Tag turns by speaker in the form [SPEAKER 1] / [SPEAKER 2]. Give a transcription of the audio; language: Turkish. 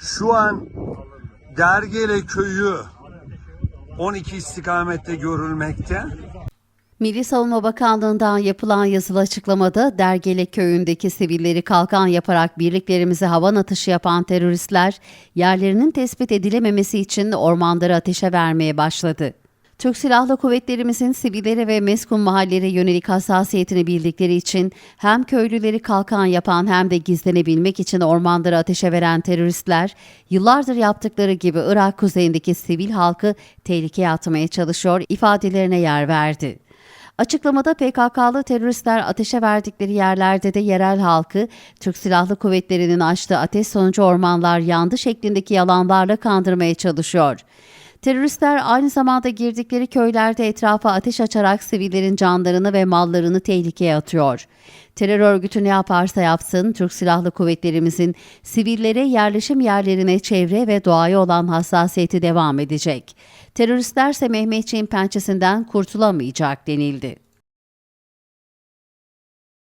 [SPEAKER 1] Şu an Dergele köyü 12 istikamette görülmekte.
[SPEAKER 2] Milli Savunma Bakanlığı'ndan yapılan yazılı açıklamada Dergele köyündeki sivilleri kalkan yaparak birliklerimize havan atışı yapan teröristler yerlerinin tespit edilememesi için ormanları ateşe vermeye başladı. Türk Silahlı Kuvvetlerimizin sivillere ve meskun mahallelere yönelik hassasiyetini bildikleri için hem köylüleri kalkan yapan hem de gizlenebilmek için ormanları ateşe veren teröristler yıllardır yaptıkları gibi Irak kuzeyindeki sivil halkı tehlikeye atmaya çalışıyor ifadelerine yer verdi. Açıklamada PKK'lı teröristler ateşe verdikleri yerlerde de yerel halkı Türk Silahlı Kuvvetleri'nin açtığı ateş sonucu ormanlar yandı şeklindeki yalanlarla kandırmaya çalışıyor. Teröristler aynı zamanda girdikleri köylerde etrafa ateş açarak sivillerin canlarını ve mallarını tehlikeye atıyor. Terör örgütü ne yaparsa yapsın Türk Silahlı Kuvvetlerimizin sivillere yerleşim yerlerine çevre ve doğaya olan hassasiyeti devam edecek. Teröristlerse Mehmetçiğin pençesinden kurtulamayacak denildi.